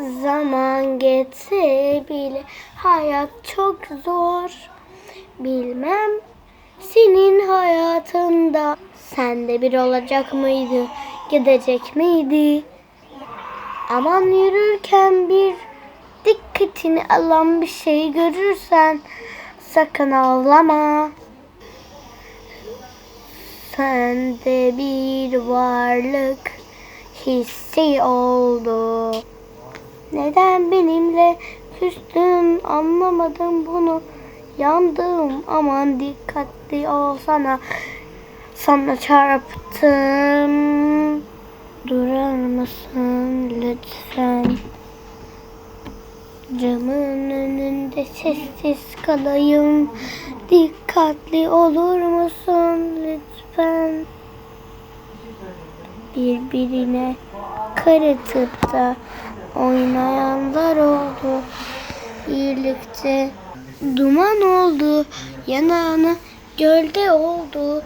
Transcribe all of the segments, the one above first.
Zaman geçse bile hayat çok zor. Bilmem senin hayatında sende bir olacak mıydı, gidecek miydi? Aman yürürken bir dikkatini alan bir şey görürsen sakın ağlama. Sende bir varlık hissi oldu. Neden benimle küstün anlamadım bunu. Yandım aman dikkatli olsana. Sana çarptım. Durur musun lütfen? Camın önünde sessiz kalayım. Dikkatli olur musun lütfen? Birbirine karıtıp da oynayanlar oldu. Birlikte duman oldu. Yanağına gölde oldu.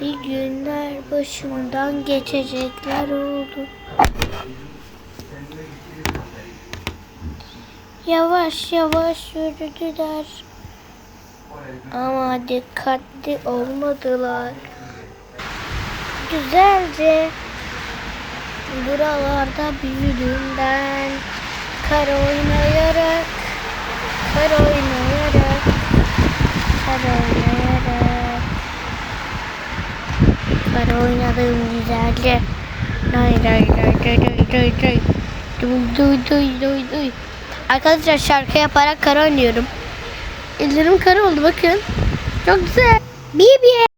Bir günler başımdan geçecekler oldu. Yavaş yavaş yürüdüler. Ama dikkatli olmadılar. Güzelce buralarda büyüdüm ben. Kar oynayarak, kar oynayarak, kar oynayarak. Kar oynadım güzelce. Lay lay lay lay lay lay lay. Duy duy duy duy duy. Arkadaşlar şarkı yaparak kar oynuyorum. Ellerim kar oldu bakın. Çok güzel. Bibi.